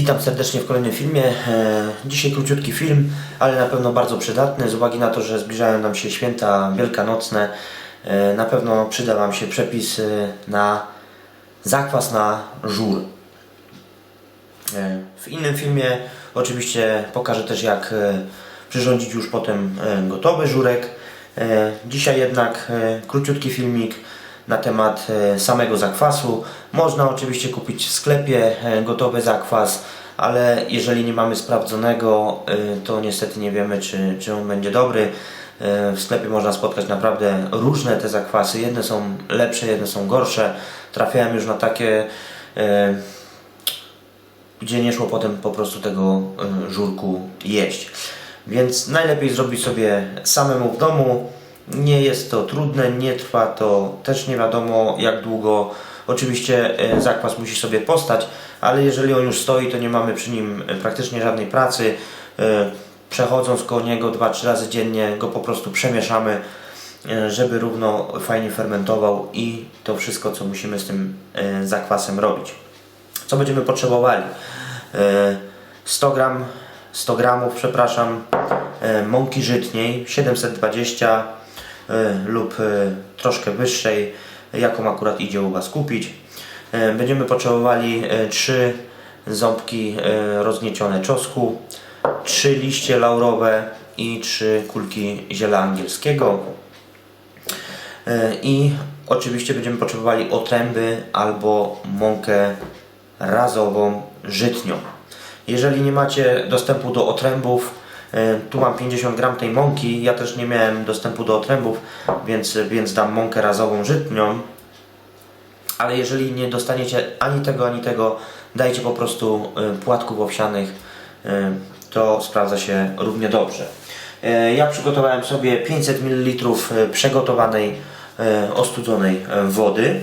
Witam serdecznie w kolejnym filmie. E, Dzisiaj króciutki film, ale na pewno bardzo przydatny z uwagi na to, że zbliżają nam się święta wielkanocne. E, Na pewno przyda Wam się przepis e, na zakwas na żur. W innym filmie oczywiście pokażę też jak przyrządzić już potem gotowy żurek. Dzisiaj jednak króciutki filmik na temat e, samego zakwasu. Można oczywiście kupić w sklepie e, gotowy zakwas, ale jeżeli nie mamy sprawdzonego, e, to niestety nie wiemy czy, czy on będzie dobry. W sklepie można spotkać naprawdę różne te zakwasy. Jedne są lepsze, jedne są gorsze. Trafiałem już na takie gdzie nie szło potem po prostu tego żurku jeść. Więc najlepiej zrobić sobie samemu w domu. Nie jest to trudne, nie trwa to też nie wiadomo jak długo. Oczywiście y, zakwas musi sobie postać, ale jeżeli on już stoi, to nie mamy przy nim y, praktycznie żadnej pracy. Y, Przechodząc koło niego 2-3 razy dziennie go po prostu przemieszamy, żeby równo fajnie fermentował i to wszystko co musimy z tym zakwasem robić. Co będziemy potrzebowali? E, 100 gram, 100 gramów, przepraszam, e, mąki żytniej 720 e, lub e, troszkę wyższej, jaką akurat idzie u Was kupić. E, Będziemy potrzebowali 3 ząbki e, rozgniecione czosnku, 3 liście laurowe i 3 kulki ziela angielskiego. E, I oczywiście będziemy potrzebowali otręby albo mąkę razową żytnią. Jeżeli nie macie dostępu do otrębów, e, tu mam 50 gram tej mąki, ja też nie miałem dostępu do otrębów, więc, więc dam mąkę razową żytnią. Ale jeżeli nie dostaniecie ani tego, ani tego, dajcie po prostu e, płatków owsianych, e, to sprawdza się równie dobrze. E, Ja przygotowałem sobie 500 ml przegotowanej, e, ostudzonej e, wody.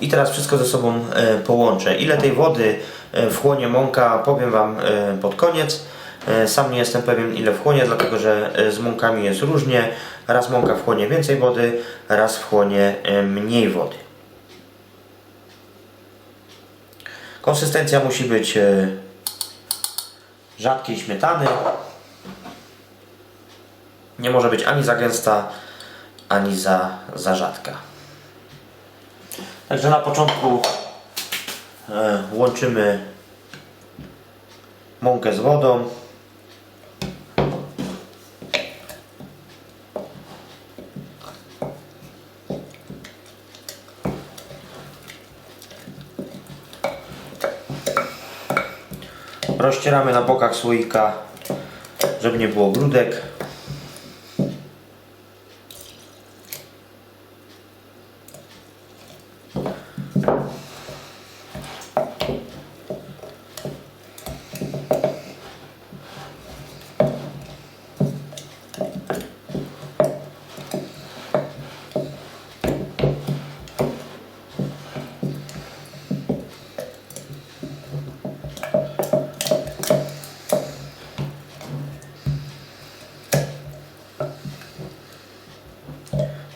I teraz wszystko ze sobą e, połączę. Ile tej wody e, wchłonie mąka, powiem Wam e, pod koniec. E, Sam nie jestem pewien ile wchłonie, dlatego że e, z mąkami jest różnie. Raz mąka wchłonie więcej wody, raz wchłonie e, mniej wody. Konsystencja musi być e, rzadkiej śmietany. Nie może być ani za gęsta, ani za, za rzadka. Także na początku e, łączymy mąkę z wodą. Rozcieramy na bokach słoika, żeby nie było grudek.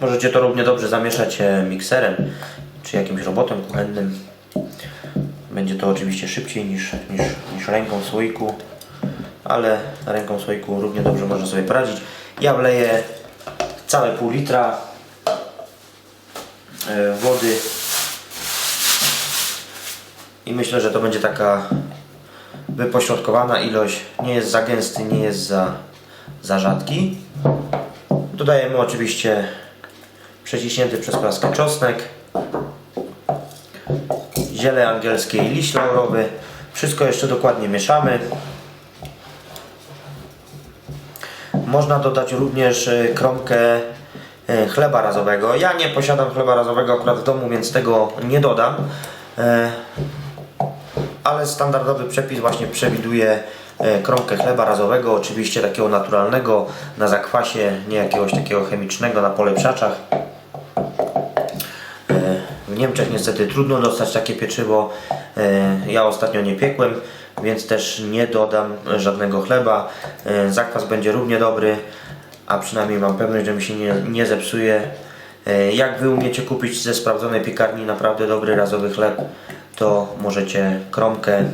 Możecie to równie dobrze zamieszać e, mikserem czy jakimś robotem kuchennym. Będzie to oczywiście szybciej niż, niż, niż ręką słoiku, ale ręką słoiku równie dobrze można sobie poradzić. Ja wleję całe pół litra e, wody i myślę, że to będzie taka wypośrodkowana ilość. Nie jest za gęsty, nie jest za, za rzadki. Dodajemy oczywiście przeciśnięty przez praskę czosnek, ziele angielskie i liść laurowy. Wszystko jeszcze dokładnie mieszamy. Można dodać również e, kromkę e, chleba razowego. Ja nie posiadam chleba razowego akurat w domu, więc tego nie dodam. E, Ale standardowy przepis właśnie przewiduje kromkę chleba razowego, oczywiście takiego naturalnego na zakwasie, nie jakiegoś takiego chemicznego na polepszaczach. Niemczech niestety trudno dostać takie pieczywo. E, Ja ostatnio nie piekłem, więc też nie dodam żadnego chleba. E, Zakwas będzie równie dobry, a przynajmniej mam pewność, że mi się nie, nie zepsuje. E, Jak Wy umiecie kupić ze sprawdzonej piekarni naprawdę dobry razowy chleb, to możecie kromkę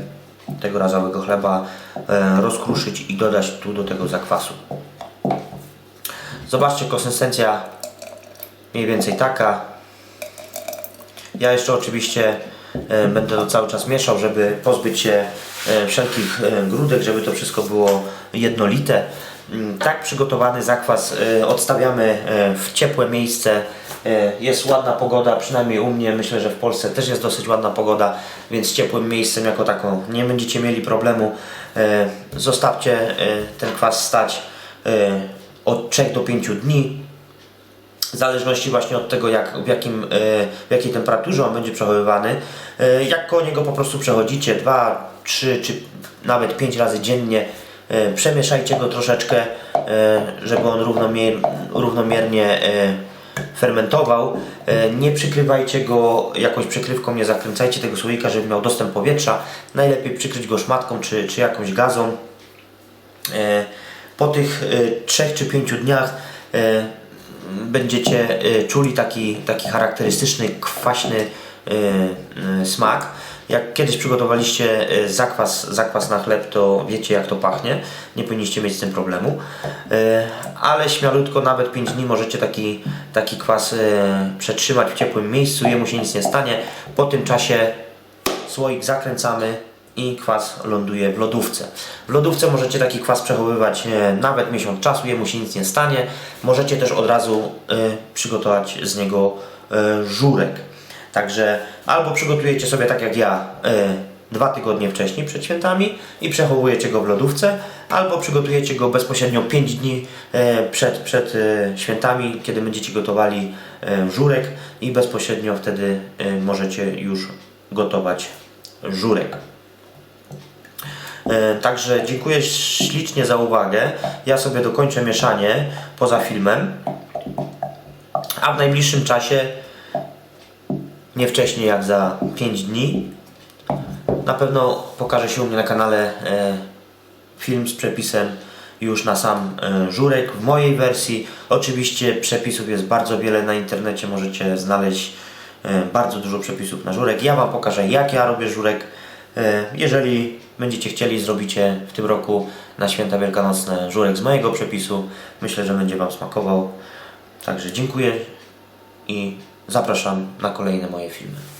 tego razowego chleba rozkruszyć i dodać tu do tego zakwasu. Zobaczcie, konsystencja mniej więcej taka. Ja jeszcze oczywiście e, będę to cały czas mieszał, żeby pozbyć się e, wszelkich e, grudek, żeby to wszystko było jednolite. Mm, Tak przygotowany zakwas odstawiamy w ciepłe miejsce. Jest ładna pogoda, przynajmniej u mnie, myślę, że w Polsce też jest dosyć ładna pogoda, więc ciepłym miejscem jako taką nie będziecie mieli problemu. Zostawcie ten kwas stać od 3 do 5 dni w zależności właśnie od tego, jak, w, jakim, e, w jakiej temperaturze on będzie przechowywany. E, Jak koło niego po prostu przechodzicie 2, 3 czy nawet 5 razy dziennie, e, przemieszajcie go troszeczkę, żeby on równomier, równomiernie fermentował. Nie przykrywajcie go jakąś przykrywką, nie zakręcajcie tego słoika, żeby miał dostęp powietrza. Najlepiej przykryć go szmatką czy, czy jakąś gazą. Po tych 3 czy 5 dniach będziecie e, czuli taki, taki charakterystyczny, kwaśny e, e, smak. Jak kiedyś przygotowaliście zakwas, zakwas na chleb, to wiecie jak to pachnie. Nie powinniście mieć z tym problemu. Ale śmialutko, nawet 5 dni możecie taki, taki kwas przetrzymać w ciepłym miejscu. Jemu się nic nie stanie. Po tym czasie słoik zakręcamy i kwas ląduje w lodówce. W lodówce możecie taki kwas przechowywać e, nawet miesiąc czasu, jemu się nic nie stanie. Możecie też od razu e, przygotować z niego e, żurek. Także albo przygotujecie sobie tak jak ja dwa tygodnie wcześniej przed świętami i przechowujecie go w lodówce, albo przygotujecie go bezpośrednio 5 dni przed, przed świętami, kiedy będziecie gotowali żurek i bezpośrednio wtedy możecie już gotować żurek. E, Także dziękuję ślicznie za uwagę. Ja sobie dokończę mieszanie poza filmem. A w najbliższym czasie, nie wcześniej jak za 5 dni, na pewno pokaże się u mnie na kanale e, film z przepisem już na sam e, żurek w mojej wersji. Oczywiście przepisów jest bardzo wiele na internecie, możecie znaleźć bardzo dużo przepisów na żurek. Ja Wam pokażę jak ja robię żurek. E, Jeżeli będziecie chcieli, zrobicie w tym roku na święta wielkanocne żurek z mojego przepisu. Myślę, że będzie Wam smakował. Także dziękuję i zapraszam na kolejne moje filmy.